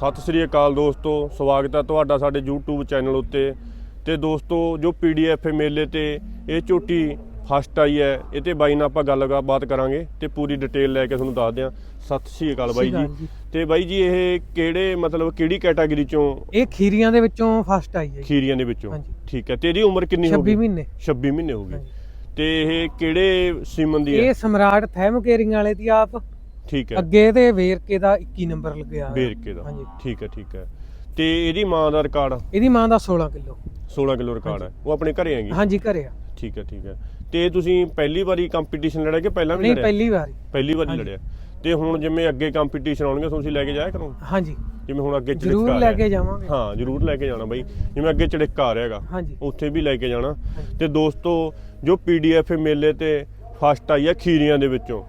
ਸਤਿ ਸ੍ਰੀ ਅਕਾਲ ਦੋਸਤੋ ਸਵਾਗਤ ਹੈ ਤੁਹਾਡਾ ਸਾਡੇ YouTube ਚੈਨਲ ਉੱਤੇ। ਤੇ ਦੋਸਤੋ ਜੋ PDF ਮੇਲੇ ਤੇ ਇਹ ਝੋਟੀ ਫਸਟ ਆਈ ਹੈ ਇਹ ਤੇ ਬਾਈ ਨਾਲ ਆਪਾਂ ਗੱਲਬਾਤ ਕਰਾਂਗੇ ਤੇ ਪੂਰੀ ਡਿਟੇਲ ਲੈ ਕੇ ਤੁਹਾਨੂੰ ਦੱਸਦੇ ਹਾਂ। ਸਤਿ ਸ੍ਰੀ ਅਕਾਲ ਬਾਈ ਜੀ। ਤੇ ਬਾਈ ਜੀ ਇਹ ਕਿਹੜੇ ਮਤਲਬ ਕਿਹੜੀ ਕੈਟਾਗਰੀ ਚੋਂ ਇਹ ਖੀਰੀਆਂ ਦੇ ਵਿੱਚੋਂ ਫਸਟ ਆਈ ਹੈ। ਖੀਰੀਆਂ ਦੇ ਵਿੱਚੋਂ। ਠੀਕ ਹੈ ਤੇ ਇਹਦੀ ਉਮਰ ਕਿੰਨੀ ਹੋ 26 ਗਈ ਮਹੀਨੇ। 26 ਮਹੀਨੇ ਹੋ ਗਈ ਹਾਂਜੀ। ਤੇ ਇਹ ਕਿਹੜੇ ਸੀਮਨ ਦੀ ਹੈ? ਇਹ ਸਮਰਾਟ ਥੈਮ ਕੇਰਿੰਗ ਵਾਲੇ ਦੀ ਆਪ। ਠੀਕ ਹੈ। ਅੱਗੇ ਤੇ ਵੇਰਕੇ ਦਾ 21 ਨੰਬਰ ਲੱਗਿਆ ਹੋਇਆ। ਬੇਰਕੇ ਦਾ। ਹਾਂਜੀ। ਠੀਕ ਹੈ ਠੀਕ ਹੈ। ਤੇ ਇਹਦੀ ਮਾਂ ਦਾ ਰਿਕਾਰਡ? ਇਹਦੀ ਮਾਂ ਦਾ 16 ਕਿਲੋ। 16 ਕਿਲੋ ਰਿਕਾਰਡ ਹੈ। ਉਹ ਆਪਣੇ ਘਰੇ ਹੈਗੀ? ਹਾਂਜੀ ਘਰੇ ਆ। ਠੀਕ ਹੈ ਠੀਕ ਹੈ। ਤੇ ਤੁਸੀਂ ਪਹਿਲੀ ਵਾਰੀ ਕੰਪੀਟੀਸ਼ਨ ਲੜਿਆ ਕਿ ਪਹਿਲਾਂ ਵੀ ਨਹੀਂ ਲੜਿਆ? ਪਹਿਲੀ ਵਾਰੀ। ਪਹਿਲੀ ਵਾਰੀ। ਲੜਿਆ। ਤੇ ਹੁਣ ਜਿਵੇਂ ਅੱਗੇ ਕੰਪੀਟੀਸ਼ਨ ਆਉਣਗੇ ਤੁਸੀਂ ਲੈ ਕੇ ਜਾਇਆ ਕਰੋ ਹਾਂਜੀ। ਜਿਵੇਂ ਹੁਣ ਅੱਗੇ ਚੜਿੱਕਾ ਜ਼ਰੂਰ ਆ ਲੈ ਰਿਹਾ। ਕੇ ਜਾਵਾਂਗੇ। ਹਾਂ ਜ਼ਰੂਰ ਲੈ ਕੇ ਜਾਣਾ ਬਾਈ। ਜਿਵੇਂ ਅੱਗੇ ਚੜਿੱਕਾ ਆ ਰਿਹਾਗਾ ਹਾਂਜੀ। ਉੱਥੇ ਵੀ ਲੈ ਕੇ ਜਾਣਾ। ਤੇ ਦੋਸਤੋ ਜੋ ਪੀਡੀਐਫ ਮੇਲੇ ਤੇ ਫਸਟ ਆਈ ਹੈ ਖੀਰੀਆਂ ਦੇ ਵਿੱਚੋਂ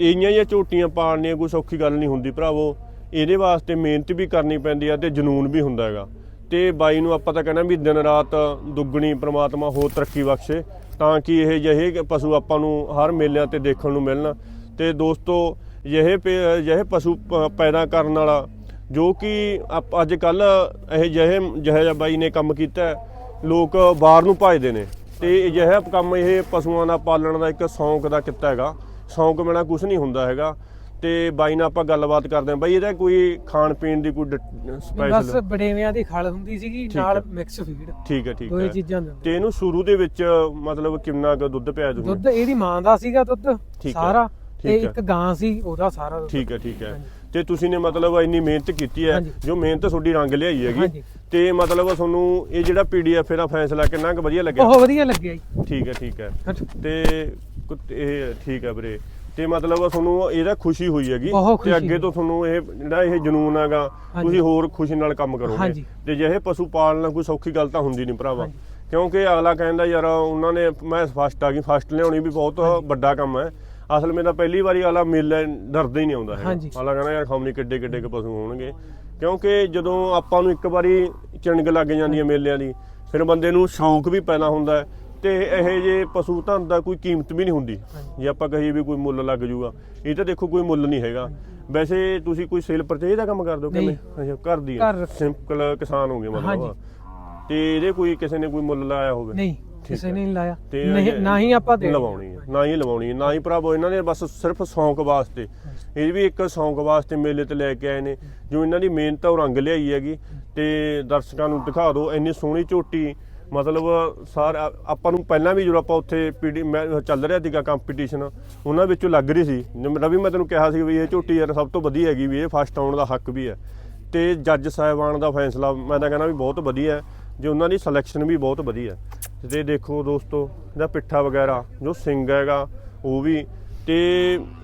ਇਹੀਆਂ ਜਾਂ ਝੋਟੀਆਂ ਪਾਲਣੀਆਂ ਕੋਈ ਸੌਖੀ ਗੱਲ ਨਹੀਂ ਹੁੰਦੀ ਭਰਾਵੋ। ਇਹਦੇ ਵਾਸਤੇ ਮਿਹਨਤ ਵੀ ਕਰਨੀ ਪੈਂਦੀ ਆ ਤੇ ਜਨੂਨ ਵੀ ਹੁੰਦਾ ਹੈਗਾ। ਤੇ ਬਾਈ ਨੂੰ ਆਪਾਂ ਤਾਂ ਕਹਿੰਦੇ ਵੀ ਦਿਨ ਰਾਤ ਦੁੱਗਣੀ ਪ੍ਰਮਾਤਮਾ ਹੋਰ ਤਰੱਕੀ ਬਖਸ਼ੇ, ਤਾਂ ਕਿ ਇਹ ਜਿਹੇ ਪਸ਼ੂ ਆਪਾਂ ਨੂੰ ਹਰ ਮੇਲਿਆਂ ਤੇ ਦੇਖਣ ਨੂੰ ਮਿਲਣ। ਤੇ ਦੋਸਤੋ, ਜਿਹੇ ਪੇ- ਜਿਹੇ ਪਸ਼ੂ ਪ- ਪੈਦਾ ਕਰਨ ਵਾਲਾ, ਜੋ ਕਿ ਆਪ- ਅੱਜ ਕੱਲ ਇਹ ਜਿਹੇ ਜਿਹੇ ਜਿਹਾ ਬਾਈ ਨੇ ਕੰਮ ਕੀਤਾ ਲੋਕ ਬਾਹਰ ਨੂੰ ਭਜਦੇ ਨੇ। ਤੇ ਅਜਿਹਾ ਕੰਮ ਇਹ ਪਸ਼ੂਆਂ ਦਾ ਪਾਲਣ ਦਾ ਇੱਕ ਸ਼ੌਂਕ ਦਾ ਕਿੱਤਾ ਹੈਗਾ। ਸ਼ੌਂਕ ਬਿਨਾ ਕੁਝ ਨਹੀਂ ਹੁੰਦਾ ਹੈਗਾ ਤੇ ਬਾਈ ਨਾਲ ਆਪਾਂ ਗੱਲਬਾਤ ਕਰਦੇ ਹਾਂ ਬਾਈ ਇਹਦਾ ਕੋਈ ਖਾਣ ਪੀਣ ਦੀ ਕੋਈ ਬਸ ਸਪੈਸ਼ਲ ਬੜੇਵਿਆਂ ਦੀ ਖਲ ਹੁੰਦੀ ਸੀਗੀ ਨਾਲ। ਮਿਕਸ ਫੀਡ ਠੀਕ ਹੈ ਠੀਕ ਦੋਏ ਹੈ ਚੀਜ਼ਾਂ ਦਿੰਦੇ ਤੇ ਇਹਨੂੰ ਸ਼ੁਰੂ ਦੇ ਵਿੱਚ ਮਤਲਬ ਕਿੰਨਾ ਕੁ ਦੁੱਧ ਪਿਆ ਤੁਸੀਂ ਦੁੱਧ ਇਹਦੀ ਮਾਂ ਦਾ ਸੀਗਾ ਦੁੱਧ। ਸਾਰਾ ਤੇ। ਇੱਕ ਗਾਂ ਸੀ ਉਹਦਾ ਸਾਰਾ ਠੀਕ ਹੈ ਠੀਕ ਹੈ। ਤੇ ਤੁਸੀਂ ਨੇ ਮਤਲਬ ਇੰਨੀ ਮਿਹਨਤ ਕੀਤੀ ਹੈ। ਜੋ ਮਿਹਨਤ ਤੁਹਾਡੀ ਰੰਗ ਲਿਆਈ ਹੈਗੀ। ਤੇ ਮਤਲਬ ਤੁਹਾਨੂੰ ਇਹ ਜਿਹੜਾ ਪੀਡੀਐਫ ਇਹਦਾ ਫੈਸਲਾ ਕਿੰਨਾ ਕੁ ਵਧੀਆ ਲੱਗਿਆ ਬਹੁਤ ਵਧੀਆ ਲੱਗਿਆ ਜੀ ਠੀਕ ਹੈ ਠੀਕ ਹੈ। ਤੇ ਕੁ- ਇਹ ਠੀਕ ਹੈ ਵੀਰੇ। ਤੇ ਮਤਲਬ ਤੁਹਾਨੂੰ ਇਹਦਾ ਖੁਸ਼ੀ ਹੋਈ ਹੈਗੀ। ਬਹੁਤ ਤੇ ਖੁਸ਼ੀ। ਅੱਗੇ ਤੋਂ ਤੁਹਾਨੂੰ ਇਹ ਜਿਹੜਾ ਇਹ ਜਨੂਨ ਹੈਗਾ ਹਾਂਜੀ। ਤੁਸੀਂ ਹੋਰ ਖੁਸ਼ੀ ਨਾਲ ਕੰਮ ਕਰੋਗੇ। ਹਾਂਜੀ। ਤੇ ਜਿਹੇ ਪਸ਼ੂ ਪਾਲਣਾ ਕੋਈ ਸੌਖੀ ਗੱਲ ਤਾਂ ਹੁੰਦੀ ਨਹੀਂ ਭਰਾਵਾ। ਕਿਉਂਕਿ ਅਗਲਾ ਕਹਿੰਦਾ ਯਾਰ ਉਹਨਾਂ ਨੇ ਮੈਂ ਫਸਟ ਆ ਗਈ। ਫਸਟ ਲਿਆਉਣੀ ਵੀ ਬਹੁਤ ਵੱਡਾ ਕੰਮ ਹੈ। ਅਸਲ ਵਿੱਚ ਤਾਂ ਪਹਿਲੀ ਵਾਰੀ ਅਗਲਾ ਮੇਲੇ ਡਰਦਾ ਹੀ ਨਹੀਂ ਆਉਂਦਾ ਹਾਂਜੀ। ਅਗਲਾ ਕਹਿੰਦਾ ਯਾਰ ਖਾਮਨੀ ਕਿੱਡੇ ਕਿੱਡੇ ਕੁ ਪਸ਼ੂ ਹੋਣਗੇ। ਕਿਉਂਕਿ ਜਦੋਂ ਆਪਾਂ ਨੂੰ ਇੱਕ ਵਾਰੀ ਚਿਣਗ ਲੱਗ ਜਾਂਦੀ ਹੈ ਮੇਲਿਆਂ ਦੀ ਫਿਰ ਬੰਦੇ ਨੂੰ ਸ਼ੌਂਕ ਵੀ ਪੈਦਾ ਹੁੰਦਾ ਹੈ। ਤੇ ਇਹ ਜੇ ਪਸ਼ੂ ਧਨ ਦਾ ਕੋਈ ਕੀਮਤ ਵੀ ਨਹੀਂ ਹੁੰਦੀ। ਜੇ ਆਪਾਂ ਕਹੀਏ ਵੀ ਕੋਈ ਮੁੱਲ ਲੱਗ ਜਾਊਗਾ ਇਹ ਤਾਂ ਦੇਖੋ ਕੋਈ ਮੁੱਲ ਨਹੀਂ ਹੈਗਾ। ਵੈਸੇ ਤੁਸੀਂ ਕੋਈ ਸੇਲ ਪਰਚੇਜ ਦਾ ਕੰਮ ਕਰਦੇ ਹੋ। ਕਿਵੇਂ? ਅੱਛਾ ਘਰ ਦੀ। ਸਿੰਪਲ ਕਿਸਾਨ ਹੋਗੇ ਮਤਲਬ। ਤੇ ਇਹਦੇ ਕੋਈ ਕਿਸੇ ਨੇ ਕੋਈ ਮੁੱਲ ਲਾਇਆ ਹੋਵੇ? ਨਹੀਂ ਕਿਸੇ। ਨੇ ਨਹੀਂ ਲਾਇਆ। ਨਹੀਂ ਨਾ ਹੀ ਆਪਾਂ ਦੇ ਲਵਾਉਣੀ ਹੈ ਨਾ ਹੀ ਲਵਾਉਣੀ ਹੈ ਨਾ ਹੀ ਭਰਾਵੋ ਇਹਨਾਂ ਨੇ ਬਸ ਸਿਰਫ ਸ਼ੌਂਕ ਵਾਸਤੇ। ਇਹ ਵੀ ਇੱਕ ਸ਼ੌਂਕ ਵਾਸਤੇ ਮੇਲੇ ਤੇ ਲੈ ਕੇ ਆਏ ਨੇ। ਜੋ ਇਹਨਾਂ ਦੀ ਮਿਹਨਤ ਉਹ ਰੰਗ ਲਿਆਈ ਹੈਗੀ। ਤੇ ਦਰਸ਼ਕਾਂ ਨੂੰ ਦਿਖਾ ਦਿਓ ਇੰਨੀ ਸੋਹਣੀ ਝੋਟੀ ਮਤਲਬ ਸਾਰਾ ਆਪਾਂ ਨੂੰ ਪਹਿਲਾਂ ਵੀ ਜਦੋਂ ਆਪਾਂ ਉੱਥੇ ਪੀਡੀ ਚੱਲ ਰਿਹਾ ਸੀਗਾ ਕੰਪੀਟੀਸ਼ਨ ਉਹਨਾਂ ਵਿੱਚੋਂ ਲੱਗ ਰਹੀ ਸੀ। ਰਵੀ ਮੈਂ ਤੈਨੂੰ ਕਿਹਾ ਸੀ ਵੀ ਇਹ ਝੋਟੀ ਯਾਰ ਸਭ ਤੋਂ ਵਧੀਆ ਹੈਗੀ ਵੀ ਇਹ ਫਸਟ ਆਉਣ ਦਾ ਹੱਕ ਵੀ ਹੈ। ਤੇ ਜੱਜ ਸਾਹਿਬਾਨ ਦਾ ਫੈਸਲਾ ਮੈਂ ਤਾਂ ਕਹਿੰਦਾ ਵੀ ਬਹੁਤ ਵਧੀਆ ਹੈ। ਜੇ ਉਹਨਾਂ ਦੀ ਸਿਲੈਕਸ਼ਨ ਵੀ ਬਹੁਤ ਵਧੀਆ ਹੈ। ਤੇ ਦੇਖੋ ਦੋਸਤੋ ਇਹਦਾ ਪਿੱਠਾ ਵਗੈਰਾ ਜੋ ਸਿੰਗ ਹੈਗਾ ਉਹ ਵੀ ਤੇ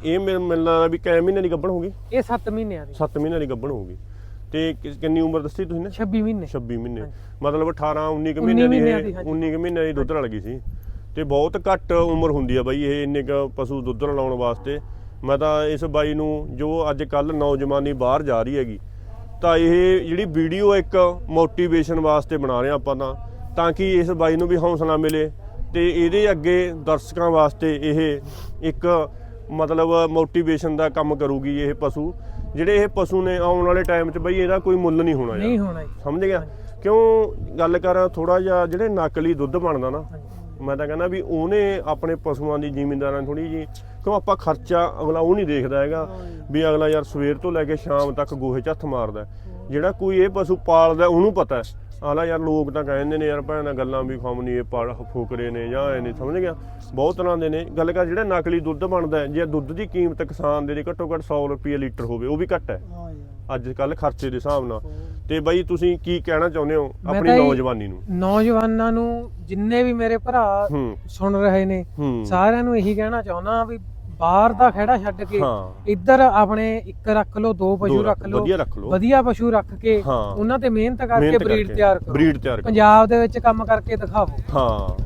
ਇਹ ਮੈਨੂੰ ਮਿਲਣਾ ਵੀ ਕਿੰਨੇ ਮਹੀਨੇ ਦੀ ਗੱਭਣ ਹੋਗੀ ਇਹ 7 ਮਹੀਨਿਆਂ ਦੀ। 7 ਮਹੀਨਿਆਂ ਦੀ ਗੱਭਣ ਹੋਗੀ ਤੇ ਕਿੰਨੀ ਉਮਰ ਦੱਸੀ ਤੁਸੀਂ ਨੇ? 26 ਮਹੀਨੇ। 26 ਮਹੀਨੇ। ਮਤਲਬ 18 19 ਕੁ 19 ਮਹੀਨਿਆਂ ਦੀ ਮਹੀਨਿਆਂ ਇਹ ਦੀ, ਹਾਂਜੀ। 19 ਕੁ ਮਹੀਨਿਆਂ ਦੀ ਦੁੱਧ ਰਲ ਗਈ ਸੀ। ਤੇ ਬਹੁਤ ਘੱਟ ਉਮਰ ਹੁੰਦੀ ਆ ਬਾਈ ਇਹ ਇੰਨੇ ਕ ਪਸ਼ੂ ਦੁੱਧ ਰਲਾਉਣ ਵਾਸਤੇ। ਮੈਂ ਤਾਂ ਇਸ ਬਾਈ ਨੂੰ ਜੋ ਅੱਜ ਕੱਲ ਨੌਜਵਾਨੀ ਬਾਹਰ ਜਾ ਰਹੀ ਹੈਗੀ ਤਾਂ ਇਹ ਜਿਹੜੀ ਵੀਡੀਓ ਇੱਕ ਮੋਟੀਵੇਸ਼ਨ ਵਾਸਤੇ ਬਣਾ ਰਹੇ ਹਾਂ ਆਪਾਂ ਤਾਂ ਤਾਂ ਕਿ ਇਸ ਬਾਈ ਨੂੰ ਵੀ ਹੌਸਲਾ ਮਿਲੇ ਤੇ ਇਹਦੇ ਅੱਗੇ ਦਰਸ਼ਕਾਂ ਵਾਸਤੇ ਇਹ ਇੱਕ ਮਤਲਬ ਮੋਟੀਵੇਸ਼ਨ ਦਾ ਕੰਮ ਕਰੂਗੀ ਇਹ ਪਸ਼ੂ। ਜਿਹੜੇ ਇਹ ਪਸ਼ੂ ਨੇ ਆਉਣ ਵਾਲੇ ਟਾਈਮ 'ਚ ਬਈ ਇਹਦਾ ਕੋਈ ਮੁੱਲ ਨਹੀਂ ਹੋਣਾ ਯਾਰ। ਨਹੀਂ ਹੋਣਾ ਜੀ। ਸਮਝ ਗਿਆ? ਕਿਉਂ? ਗੱਲ ਕਰਾਂ ਥੋੜਾ ਜਿਹਾ ਜਿਹੜੇ ਨਕਲੀ ਦੁੱਧ ਬਣਦਾ ਨਾ। ਮੈਂ ਤਾਂ ਕਹਿੰਦਾ ਵੀ ਉਹਨੇ ਆਪਣੇ ਪਸ਼ੂਆਂ ਦੀ ਜ਼ਿਮੀਂਦਾਰਾਂ ਥੋੜੀ ਜੀ ਕਿਉਂ ਆਪਾਂ ਖਰਚਾ ਅਗਲਾ ਉਹ ਨਹੀਂ ਦੇਖਦਾ ਹੈਗਾ ਵੀ ਅਗਲਾ ਯਾਰ ਸਵੇਰ ਤੋਂ ਲੈ ਕੇ ਸ਼ਾਮ ਤੱਕ ਗੋਹੇ 'ਚ ਹੱਥ ਮਾਰਦਾ ਜਿਹੜਾ ਕੋਈ ਇਹ ਪਸ਼ੂ ਪਾਲਦਾ ਉਹਨੂੰ ਪਤਾ ਹੈ। ਆਲਾ ਯਾਰ ਲੋਕ ਤਾਂ ਕਹਿੰਦੇ ਨੇ ਯਾਰ ਭੈਣਾਂ ਗੱਲਾਂ ਵੀ ਖਾਮਨੀ ਇਹ ਪਾੜ ਫੋਕਰੇ ਨੇ ਜਾਂ ਇਹ ਨਹੀਂ ਸਮਝ ਗਿਆ? ਬਹੁਤ ਤਰ੍ਹਾਂ ਦੇ ਨੇ। ਗੱਲ ਕਰ ਜਿਹੜਾ ਨਕਲੀ ਦੁੱਧ ਬਣਦਾ ਹੈ, ਜੇ ਦੁੱਧ ਦੀ ਕੀਮਤ ਕਿਸਾਨ ਦੇ ਲਈ ਘੱਟੋ ਘੱਟ 100 ਰੁਪਏ ਲੀਟਰ ਹੋਵੇ ਉਹ ਵੀ ਘੱਟ ਹੈ। ਅੱਜ ਕੱਲ ਖਰਚੇ ਦੇ ਹਿਸਾਬ ਨਾਲ। ਤੇ ਬਾਈ ਤੁਸੀਂ ਕੀ ਕਹਿਣਾ ਚਾਹੁੰਦੇ ਹੋ ਆਪਣੀ ਨੌਜਵਾਨੀ ਨੂੰ? ਨੌਜਵਾਨਾਂ ਨੂੰ ਜਿੰਨੇ ਵੀ ਮੇਰੇ ਭਰਾ ਸੁਣ ਰਹੇ ਨੇ ਸਾਰਿਆਂ ਨੂੰ ਇਹੀ ਕਹਿਣਾ ਚਾਹੁੰਦਾ ਵੀ ਬਾਹਰ ਦਾ ਖਹਿੜਾ ਛੱਡ ਕੇ ਹਾਂ। ਇੱਧਰ ਆਪਣੇ ਇੱਕ ਰੱਖ ਲਓ ਦੋ ਪਸ਼ੂ ਦੋ ਰੱਖ ਲਓ ਵਧੀਆ ਰੱਖ ਲਓ। ਵਧੀਆ ਪਸ਼ੂ ਰੱਖ ਕੇ ਹਾਂ। ਉਹਨਾਂ ਤੇ ਮਿਹਨਤ ਕਰਕੇ ਮਿਹਨਤ ਬਰੀਡ ਕਰਕੇ, ਤਿਆਰ ਕਰੋ। ਬਰੀਡ ਤਿਆਰ ਕਰੋ। ਪੰਜਾਬ ਦੇ ਵਿੱਚ ਕੰਮ ਕਰਕੇ ਦਿਖਾਵੋ ਹਾਂ।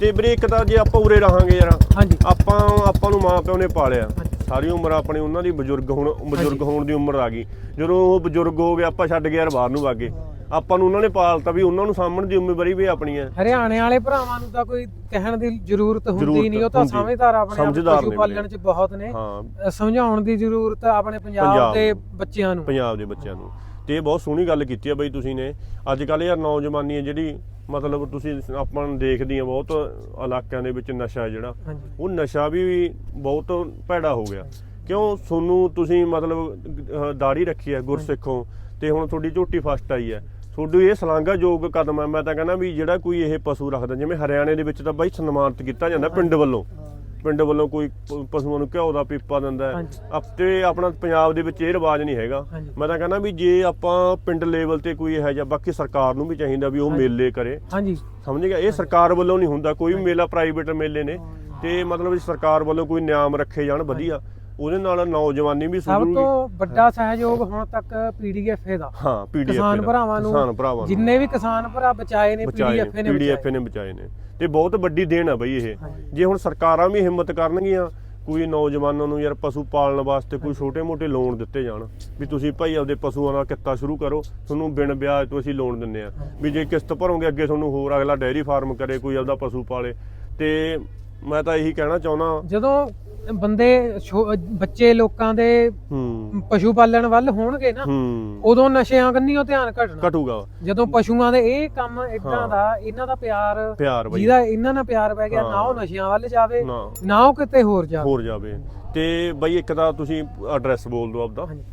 ਤੇ ਵੀਰੇ ਇੱਕ ਤਾਂ ਜੇ ਆਪਾਂ ਉਰੇ ਰਹਾਂਗੇ ਯਾਰ ਹਾਂਜੀ। ਆਪਾਂ ਆਪਾਂ ਨੂੰ ਮਾਂ ਪਿਓ ਨੇ ਪਾਲਿਆ। ਹਾਂਜੀ। ਸਾਰੀ ਉਮਰ ਆਪਣੀ ਉਹਨਾਂ ਦੀ ਬਜ਼ੁਰਗ ਹੁਣ ਬਜ਼ੁਰਗ ਹੋਣ ਦੀ ਉਮਰ ਆ ਗਈ। ਜਦੋਂ ਉਹ ਬਜ਼ੁਰਗ ਹੋ ਗਏ ਆਪਾਂ ਛੱਡ ਕੇ ਯਾਰ ਬਾਹਰ ਨੂੰ ਵਾਗੇ ਆਪਾਂ ਨੂੰ ਉਹਨਾਂ ਨੇ ਪਾਲਤਾ ਵੀ ਉਹਨਾਂ ਨੂੰ ਸਾਂਭਣ ਦੀ ਜ਼ਿੰਮੇਵਾਰੀ ਵੀ ਆਪਣੀ ਹੈ। ਹਰਿਆਣੇ ਵਾਲੇ ਭਰਾਵਾਂ ਨੂੰ ਤਾਂ ਕੋਈ ਕਹਿਣ ਦੀ ਜ਼ਰੂਰਤ ਹੁੰਦੀ ਨਹੀਂ ਉਹ ਤਾਂ। ਸਮਝਦਾਰ ਆਪਣੇ ਪਸ਼ੂ ਪਾਲਣ। ਚ ਬਹੁਤ ਨੇ। ਸਮਝਾਉਣ ਦੀ ਜ਼ਰੂਰਤ ਆਪਣੇ ਪੰਜਾਬ ਦੇ। ਬੱਚਿਆਂ ਨੂੰ। ਪੰਜਾਬ ਦੇ ਬੱਚਿਆਂ ਨੂੰ। ਤੇ ਬਹੁਤ ਸੋਹਣੀ ਗੱਲ ਕੀਤੀ ਆ ਬਈ ਤੁਸੀਂ ਨੇ। ਅੱਜ ਕੱਲ ਯਾਰ ਨੌਜਵਾਨੀ ਹੈ ਜਿਹੜੀ ਮਤਲਬ ਤੁਸੀਂ ਆਪਾਂ ਦੇਖਦੀ ਆ ਬਹੁਤ ਇਲਾਕਿਆਂ ਦੇ ਵਿੱਚ ਨਸ਼ਾ ਜਿਹੜਾ। ਉਹ ਨਸ਼ਾ ਵੀ ਬਹੁਤ ਭੈੜਾ ਹੋ ਗਿਆ। ਕਿਉਂ? ਤੁਹਾਨੂੰ ਤੁਸੀਂ ਮਤਲਬ ਦਾੜੀ ਰੱਖੀ ਹੈ ਗੁਰਸਿੱਖੋਂ। ਤੇ ਹੁਣ ਤੁਹਾਡੀ ਝੋਟੀ ਫਸਟ ਆਈ ਹੈ। ਤੁਹਾਡੀ ਇਹ ਸ਼ਲਾਘਾਯੋਗ ਕਦਮ ਹੈ ਮੈਂ ਤਾਂ ਕਹਿੰਦਾ ਵੀ ਜਿਹੜਾ ਕੋਈ ਇਹ ਪਸ਼ੂ ਰੱਖਦਾ ਜਿਵੇਂ ਹਰਿਆਣੇ ਦੇ ਵਿੱਚ ਤਾਂ ਬਾਈ ਸਨਮਾਨਿਤ ਕੀਤਾ ਜਾਂਦਾ ਪਿੰਡ ਵੱਲੋਂ। ਪਿੰਡ ਵੱਲੋਂ ਕੋਈ ਪਸ਼ੂਆਂ ਨੂੰ ਘਿਓ ਦਾ ਪੀਪਾ ਦਿੰਦਾ। ਆਪਤੇ ਆਪਣਾ ਪੰਜਾਬ ਦੇ ਵਿੱਚ ਇਹ ਰਿਵਾਜ ਨਹੀਂ ਹੈਗਾ। ਮੈਂ ਤਾਂ ਕਹਿੰਦਾ ਵੀ ਜੇ ਆਪਾਂ ਪਿੰਡ ਲੈਵਲ ਤੇ ਕੋਈ ਇਹੋ ਜਿਹਾ ਬਾਕੀ ਸਰਕਾਰ ਨੂੰ ਵੀ ਚਾਹੀਦਾ ਵੀ ਉਹ। ਮੇਲੇ ਕਰੇ। ਹਾਂਜੀ। ਸਮਝ ਗਿਆ? ਇਹ ਸਰਕਾਰ ਵੱਲੋਂ ਨਹੀਂ ਹੁੰਦਾ ਕੋਈ ਵੀ ਮੇਲਾ ਪ੍ਰਾਈਵੇਟ ਮੇਲੇ ਨੇ। ਤੇ ਮਤਲਬ ਸਰਕਾਰ ਵੱਲੋਂ ਕੋਈ ਨਿਯਮ ਰੱਖੇ ਜਾਣ ਵਧੀਆ। ਉਹਦੇ ਨਾਲ ਨੌਜਵਾਨੀ ਵੀ ਸਭ ਸੁਧਰੂਗੀ। ਤੋਂ ਵੱਡਾ ਸਹਿਯੋਗ ਹੁਣ ਤੱਕ ਪੀਡੀਐਫ ਦਾ। ਹਾਂ ਪੀਡੀਐਫ ਕਿਸਾਨ ਭਰਾਵਾਂ ਨੂੰ ਕਿਸਾਨ ਭਰਾਵਾਂ ਨੂੰ। ਜਿੰਨੇ ਵੀ ਕਿਸਾਨ ਭਰਾ ਬਚਾਏ ਨੇ ਬਚਾਏ ਪੀਡੀਐਫ ਨੇ ਪੀਡੀਐਫ ਨੇ ਬਚਾਏ ਨੇ। ਤੇ ਬਹੁਤ ਵੱਡੀ ਦੇਣ ਆ ਬਈ ਇਹ। ਹਾਂਜੀ। ਜੇ ਹੁਣ ਸਰਕਾਰਾਂ ਵੀ ਹਿੰਮਤ ਕਰਨਗੀਆਂ ਕੋਈ ਨੌਜਵਾਨਾਂ ਨੂੰ ਯਾਰ ਪਸ਼ੂ ਪਾਲਣ ਵਾਸਤੇ ਕੋਈ ਛੋਟੇ-ਮੋਟੇ ਲੋਨ ਦਿੱਤੇ ਜਾਣ ਵੀ ਤੁਸੀਂ ਭਾਈ ਆਪਦੇ ਪਸ਼ੂਆਂ ਦਾ ਕਿੱਤਾ ਸ਼ੁਰੂ ਕਰੋ ਤੁਹਾਨੂੰ ਬਿਨ ਵਿਆਜ ਤੋਂ ਅਸੀਂ ਲੋਨ ਦਿੰਨੇ ਆ। ਵੀ ਜੇ ਕਿਸ਼ਤ ਭਰੋਗੇ ਅੱਗੇ ਤੁਹਾਨੂੰ ਹੋਰ ਅਗਲਾ ਡੈਰੀ ਫਾਰਮ ਕਰੇ ਕੋਈ ਆਪਦਾ ਪਸ਼ੂ ਪਾਲੇ। ਤੇ ਮੈਂ ਤਾਂ ਇਹੀ ਕਹਿਣਾ ਚਾਹੁੰਦਾ ਜਦੋਂ ਬੰਦੇ ਛੋ- ਬੱਚੇ ਲੋਕਾਂ ਦੇ ਹੂੰ। ਪਸ਼ੂ ਪਾਲਣ ਵੱਲ ਹੋਣਗੇ ਨਾ ਹੂੰ। ਉਦੋਂ ਨਸ਼ਿਆਂ ਕੰਨੀਓ ਧਿਆਨ ਘਟਣਾ। ਘਟੂਗਾ। ਜਦੋਂ ਪਸ਼ੂਆਂ ਦੇ ਇਹ ਕੰਮ ਇਦਾਂ ਹਾਂ। ਦਾ ਇਹਨਾਂ ਦਾ ਪਿਆਰ ਪਿਆਰ ਬਈ। ਜਿਹਦਾ ਇਹਨਾਂ ਨਾਲ ਪਿਆਰ ਪੈ ਗਿਆ। ਨਾ ਉਹ ਨਸ਼ਿਆਂ ਵੱਲ ਜਾਵੇ ਨਾ। ਨਾ ਉਹ ਕਿਤੇ ਹੋਰ ਜਾਵੇ। ਹੋਰ ਜਾਵੇ। ਤੇ ਬਈ ਇੱਕ ਤਾਂ ਤੁਸੀਂ ਐਡਰੈਸ ਬੋਲ ਦਿਓ ਆਪਦਾ। ਹਾਂਜੀ।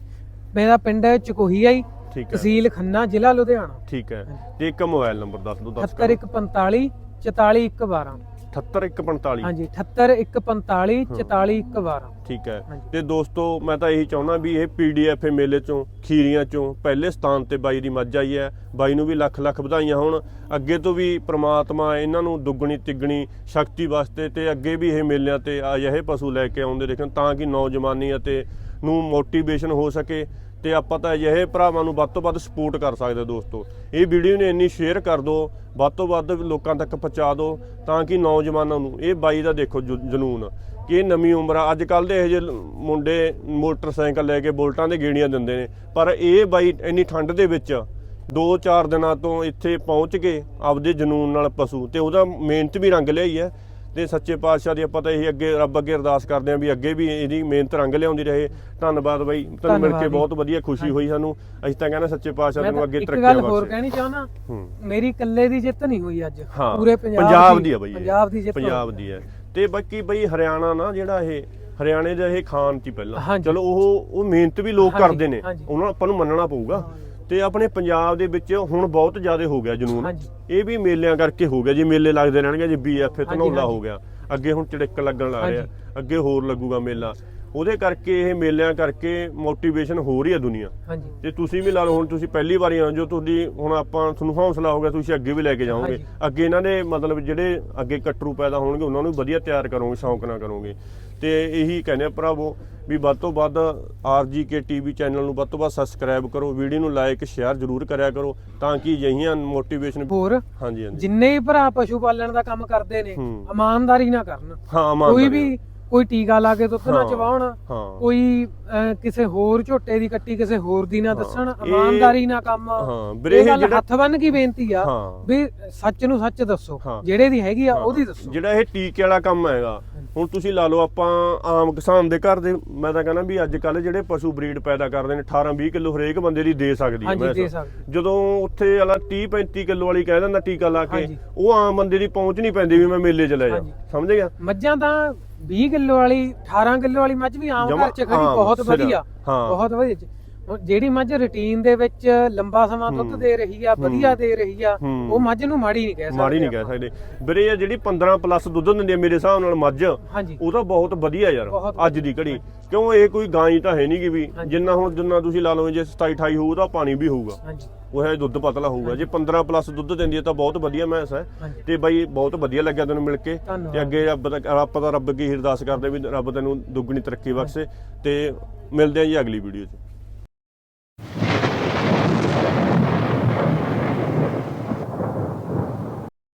ਮੇਰਾ ਪਿੰਡ ਚਕੋਹੀਆ ਹੀ ਠੀਕ ਹੈ। ਤਹਿਸੀਲ ਖੰਨਾ ਜ਼ਿਲ੍ਹਾ ਲੁਧਿਆਣਾ। ਠੀਕ ਹੈ। ਤੇ ਇੱਕ ਮੋਬਾਈਲ ਨੰਬਰ ਦੱਸ ਦਿਓ ਦੱਸ 78145 44112 78145 ਹਾਂਜੀ 78145 44112 ਠੀਕ ਹੈ। ਹਾਂਜੀ। ਤੇ ਦੋਸਤੋ ਮੈਂ ਤਾਂ ਇਹੀ ਚਾਹੁੰਦਾ ਵੀ ਇਹ ਪੀਡੀਐਫ ਮੇਲੇ ਚੋਂ ਖੀਰੀਆਂ ਚੋਂ ਪਹਿਲੇ ਸਥਾਨ ਤੇ ਬਾਈ ਦੀ ਮੱਝ ਆਈ ਹੈ। ਬਾਈ ਨੂੰ ਵੀ ਲੱਖ ਲੱਖ ਵਧਾਈਆਂ ਹੋਣ। ਅੱਗੇ ਤੋਂ ਵੀ ਪ੍ਰਮਾਤਮਾ ਇਹਨਾਂ ਨੂੰ ਦੁੱਗਣੀ ਤਿੱਗਣੀ ਸ਼ਕਤੀ ਵਾਸਤੇ ਤੇ ਅੱਗੇ ਵੀ ਇਹ ਮੇਲਿਆਂ ਤੇ ਅਜਿਹੇ ਪਸ਼ੂ ਲੈ ਕੇ ਆਉਂਦੇ ਦੇਖਣ ਤਾਂ ਕਿ ਨੌਜਵਾਨੀ ਅਤੇ ਨੂੰ ਮੋਟੀਵੇਸ਼ਨ ਹੋ ਸਕੇ। ਤੇ ਆਪਾਂ ਤਾਂ ਅਜਿਹੇ ਭਰਾਵਾਂ ਨੂੰ ਵੱਧ ਤੋਂ ਵੱਧ ਸਪੋਰਟ ਕਰ ਸਕਦੇ ਦੋਸਤੋ। ਇਹ ਵੀਡੀਓ ਨੂੰ ਇੰਨੀ ਸ਼ੇਅਰ ਕਰ ਦਿਓ ਵੱਧ ਤੋਂ ਵੱਧ ਲੋਕਾਂ ਤੱਕ ਪਹੁੰਚਾ ਦਿਓ ਤਾਂ ਕਿ ਨੌਜਵਾਨਾਂ ਨੂੰ, ਇਹ ਬਾਈ ਦਾ ਦੇਖੋ ਜੁ- ਜਨੂਨ, ਕਿ ਇਹ ਨਵੀਂ ਉਮਰ ਆ। ਅੱਜ ਕੱਲ ਦੇ ਇਹ ਜਿਹੇ ਮੁੰਡੇ ਮੋਟਰਸਾਈਕਲ ਲੈ ਕੇ ਬੁਲਟਾਂ ਦੇ ਗੇੜੀਆਂ ਦਿੰਦੇ ਨੇ। ਪਰ ਇਹ ਬਾਈ ਇੰਨੀ ਠੰਡ ਦੇ ਵਿੱਚ 2-4 ਦਿਨਾਂ ਤੋਂ ਇੱਥੇ ਪਹੁੰਚ ਕੇ ਆਪਦੇ ਜਨੂਨ ਨਾਲ ਪਸ਼ੂ, ਤੇ ਉਹਦਾ ਮਿਹਨਤ ਵੀ ਰੰਗ ਲਿਆਈ ਹੈ। ਤੇ ਸੱਚੇ ਪਾਤਸ਼ਾਹ ਦੀ ਆਪਾਂ ਤਾਂ ਇਹ ਅੱਗੇ ਰੱਬ ਅੱਗੇ ਅਰਦਾਸ ਕਰਦੇ ਆਂ ਵੀ ਅੱਗੇ ਵੀ ਇਹਦੀ ਮਿਹਨਤ ਰੰਗ ਲਿਆਉਂਦੀ ਰਹੇ। ਧੰਨਵਾਦ ਬਾਈ। ਤੁਹਾਨੂੰ ਮਿਲ ਕੇ। ਬਹੁਤ ਵਧੀਆ ਖੁਸ਼ੀ ਹੋਈ ਸਾਨੂੰ। ਅਸੀਂ ਤਾਂ ਕਹਿੰਦੇ ਸੱਚੇ ਪਾਤਸ਼ਾਹ ਮੈਂ ਤੈਨੂੰ ਤਾਂ ਅੱਗੇ ਇੱਕ ਗੱਲ ਹੋਰ ਬਖਸ਼ੇ। ਕਹਿਣੀ ਚਾਹੁੰਦਾ ਹੂੰ। ਮੇਰੀ ਇਕੱਲੇ ਦੀ ਜਿੱਤ ਨਹੀਂ ਹੋਈ ਅੱਜ। ਹਾਂ ਪੂਰੇ ਪੰਜਾਬ ਦੀ ਆ ਬਈ। ਪੰਜਾਬ ਦੀ ਜਿੱਤ ਪੰਜਾਬ। ਦੀ ਹੈ ਤੇ ਬਾਕੀ ਬਈ ਹਰਿਆਣਾ ਨਾ ਜਿਹੜਾ ਇਹ ਹਰਿਆਣੇ ਦਾ ਇਹ ਖਾਨ ਸੀ ਪਹਿਲਾਂ। ਚਲੋ ਉਹ ਉਹ ਮਿਹਨਤ ਵੀ ਲੋਕ ਕਰਦੇ ਨੇ। ਉਹਨਾਂ ਆਪਾਂ ਨੂੰ ਮੰਨਣਾ ਪਊਗਾ। ਤੇ ਆਪਣੇ ਪੰਜਾਬ ਦੇ ਵਿੱਚ ਹੁਣ ਬਹੁਤ ਜ਼ਿਆਦਾ ਹੋ ਗਿਆ ਜਨੂਨ ਹਾਂਜੀ। ਇਹ ਵੀ ਮੇਲਿਆਂ ਕਰਕੇ ਹੋ ਗਿਆ ਜੀ ਮੇਲੇ ਲੱਗਦੇ ਰਹਿਣਗੇ ਜੀ ਬੀਐਫ ਹਾਂਜੀ, ਧਨੌਲਾ ਹਾਂਜੀ। ਹੋ ਗਿਆ ਅੱਗੇ ਹੁਣ ਚੜਿੱਕ ਲੱਗਣ ਲੱਗ ਰਿਹਾ। ਅੱਗੇ ਹੋਰ ਲੱਗੂਗਾ ਮੇਲਾ ਉਹਦੇ ਕਰਕੇ ਇਹ ਮੇਲਿਆਂ ਕਰਕੇ ਮੋਟੀਵੇਸ਼ਨ ਹੋ ਰਹੀ ਹੈ ਦੁਨੀਆ। ਹਾਂਜੀ। ਤੇ ਤੁਸੀਂ ਵੀ ਲਾ ਲਓ ਹੁਣ ਤੁਸੀਂ ਪਹਿਲੀ ਵਾਰੀ ਆਏ ਜੋ ਤੁਹਾਡੀ ਹੁਣ ਆਪਾਂ ਤੁਹਾਨੂੰ ਹੌਸਲਾ ਹੋ ਗਿਆ ਤੁਸੀਂ ਅੱਗੇ ਵੀ ਲੈ ਕੇ ਜਾਓਗੇ। ਅੱਗੇ ਇਹਨਾਂ ਦੇ ਮਤਲਬ ਜਿਹੜੇ ਅੱਗੇ ਕਟਰੂ ਪੈਦਾ ਹੋਣਗੇ ਉਹਨਾਂ ਨੂੰ ਵਧੀਆ ਤਿਆਰ ਕਰੋਗੇ ਸ਼ੌਂਕ ਨਾਲ ਕਰੋਗੇ। ਤੇ ਇਹੀ ਕਹਿੰਦੇ ਆ ਭਰਾਵੋ ਵੀ ਵੱਧ ਤੋਂ ਵੱਧ ਆਰਜੀਕੇ ਟੀਵੀ ਚੈਨਲ ਨੂੰ ਵੱਧ ਤੋਂ ਵੱਧ ਸਬਸਕ੍ਰਾਈਬ ਕਰੋ ਵੀਡੀਓ ਨੂੰ ਲਾਈਕ ਸ਼ੇਅਰ ਜ਼ਰੂਰ ਕਰਿਆ ਕਰੋ ਤਾਂ ਕਿ ਅਜਿਹੀਆਂ ਮੋਟੀਵੇਸ਼ਨ ਹੋਰ ਹਾਂਜੀ ਹਾਂਜੀ। ਜਿੰਨੇ ਵੀ ਭਰਾ ਪਸ਼ੂ ਪਾਲਣ ਦਾ ਕੰਮ ਕਰਦੇ ਨੇ। ਇਮਾਨਦਾਰੀ ਨਾ ਕਰਨ। ਹਾਂ ਕੋਈ ਵੀ ਕੋਈ ਟੀਕਾ ਲਾ ਕੇ ਦੁੱਧ ਨਾ ਚਵਾਉਣ ਕੋਈ ਕਿਸੇ ਹੋਰ ਝੋਟੇ ਦੀ ਕੱਟੀ ਕਿਸੇ ਹੋਰ ਦੀ ਨਾ ਦੱਸਣ ਇਮਾਨਦਾਰੀ ਨਾ ਕੰਮ ਹਾਂ ਵੀਰੇ ਜਿਹੜਾ ਹੱਥ ਬੰਨ ਕੇ ਬੇਨਤੀ ਆ ਵੀ ਸੱਚ ਨੂੰ ਸੱਚ ਦੱਸੋ। ਜਿਹੜੇ ਦੀ ਹੈਗੀ ਆ ਉਹਦੀ ਦੱਸੋ। ਜਿਹੜਾ ਇਹ ਟੀਕੇ ਵਾਲਾ ਕੰਮ ਹੈਗਾ ਹੁਣ ਤੁਸੀਂ ਲਾ ਲਓ ਆਪਾਂ ਆਮ ਕਿਸਾਨ ਦੇ ਘਰ ਦੇ ਮੈਂ ਤਾਂ ਕਹਿੰਦਾ ਵੀ ਅੱਜ ਕੱਲ ਜਿਹੜੇ ਪਸ਼ੂ ਬਰੀਡ ਪੈਦਾ ਕਰਦੇ ਨੇ 18 20 ਕਿਲੋ ਹਰੇਕ ਬੰਦੇ ਦੀ ਦੇ ਸਕਦੀ ਹੈ ਜਦੋਂ ਉੱਥੇ ਵਾਲਾ 30 35 ਕਿਲੋ ਵਾਲੀ ਕਹਿ ਦਿੰਦਾ ਟੀਕਾ ਲਾ ਕੇ। ਉਹ ਆਮ ਬੰਦੇ ਦੀ ਪਹੁੰਚ ਨਹੀਂ ਪੈਂਦੀ ਵੀ ਮੈਂ ਮੇਲੇ ਚ ਲੈ ਜਾ। ਸਮਝ ਗਿਆ? ਮੱਝਾਂ ਤਾਂ 20 ਕਿਲੋ ਵਾਲੀ 18 ਕਿਲੋ ਵਾਲੀ ਮੱਝ ਵੀ ਆਮ ਜਮਾਂ ਘਰ ਚ ਖੜੀ ਬਹੁਤ ਸਿਰਾ। ਵਧੀਆ ਹਾਂ। ਬਹੁਤ ਵਧੀਆ ਚ- ਹੁਣ ਜਿਹੜੀ ਮੱਝ ਰੁਟੀਨ ਦੇ ਵਿੱਚ ਲੰਬਾ ਸਮਾਂ ਦੁੱਧ ਹੂੰ। ਦੇ ਰਹੀ ਆ ਵਧੀਆ ਦੇ ਰਹੀ ਆ ਹੂੰ। ਉਹ ਮੱਝ ਨੂੰ ਮਾੜੀ ਨਹੀਂ ਕਹਿ ਸਕਦੇ ਮਾੜੀ ਨਹੀਂ ਕਹਿ ਆਪਾਂ। ਸਕਦੇ ਵੀਰੇ ਇਹ ਜਿਹੜੀ 15 ਪਲੱਸ ਦੁੱਧ ਦਿੰਦੀ ਹੈ ਮੇਰੇ ਹਿਸਾਬ ਨਾਲ ਮੱਝ ਹਾਂਜੀ ਉਹ ਤਾਂ ਬਹੁਤ ਵਧੀਆ ਯਾਰ ਬਹੁਤ ਅੱਜ ਦੀ ਘੜੀ ਕਿਉਂ ਇਹ ਕੋਈ ਗਾਂ ਹੀ ਤਾਂ ਹੈ ਨਹੀਂ ਕਿ ਵੀ ਹਾਂਜੀ। ਜਿੰਨਾ ਹੁਣ ਜਿੰਨਾ ਤੁਸੀਂ ਲਾ ਲਓ ਜੇ 27 28 ਹੋਊ ਤਾਂ ਪਾਣੀ ਵੀ ਹੋਊਗਾ ਹਾਂਜੀ ਉਹ ਹੈ ਦੁੱਧ ਪਤਲਾ ਹੋਊਗਾ। ਜੇ 15 ਪਲੱਸ ਦੁੱਧ ਦਿੰਦੀ ਹੈ ਤਾਂ ਬਹੁਤ ਵਧੀਆ ਮੈਂਸ ਹੈ। ਹਾਂਜੀ। ਤੇ ਬਾਈ ਬਹੁਤ ਵਧੀਆ ਲੱਗਿਆ ਤੈਨੂੰ ਮਿਲ ਕੇ। ਧੰਨਵਾਦ। ਤੇ ਅੱਗੇ ਰੱਬ ਦਾ ਆਪਾਂ ਤਾਂ ਰੱਬ ਅੱਗੇ ਹੀ ਅਰਦਾਸ ਕਰਦੇ ਵੀ ਰੱਬ ਤੈਨੂੰ ਦੁੱਗਣੀ ਤਰੱਕੀ ਬਖਸ਼ੇ। ਤੇ ਮਿਲਦੇ ਆ ਜੀ ਅਗਲੀ ਵੀਡੀਓ 'ਚ।